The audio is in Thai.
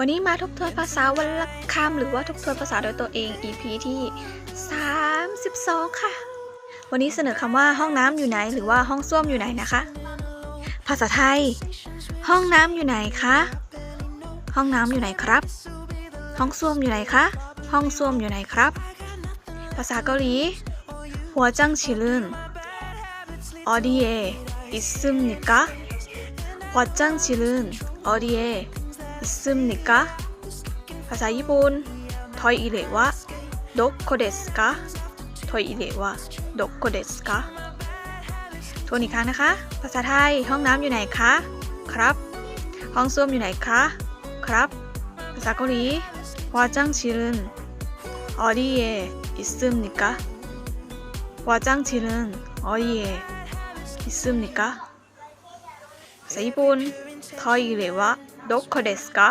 วันนี้มาทบทวนภาษาวันละคำหรือว่าทบทวนภาษาโดยตัวเอง EP ที่ 32 ค่ะ วันนี้เสนอคำว่าห้องน้ำอยู่ไหน หรือว่าห้องส้วมอยู่ไหนนะคะ ภาษาไทย ห้องน้ำอยู่ไหนคะ ห้องน้ำอยู่ไหนครับ ห้องส้วมอยู่ไหนคะ ห้องส้วมอยู่ไหนครับ ภาษาเกาหลีหัวจังชิลึนออดีเออิซึมนิกะหัวจังชิลึนออดีเอ อิซึมนิกะ ภาษาญี่ปุ่นทอยอิเลวะどこですかทอยอิเลวะどこですかทวนอีกครั้งนะคะ ภาษาไทย ห้องน้ำอยู่ไหนคะ ครับ ห้องส้วมอยู่ไหนคะ ครับ ภาษาเกาหลีวาจังชิรุนออดีเออิซึมนิกะวาจังชิรุออดีเออิซึมนิกะ โดโคเดสกะ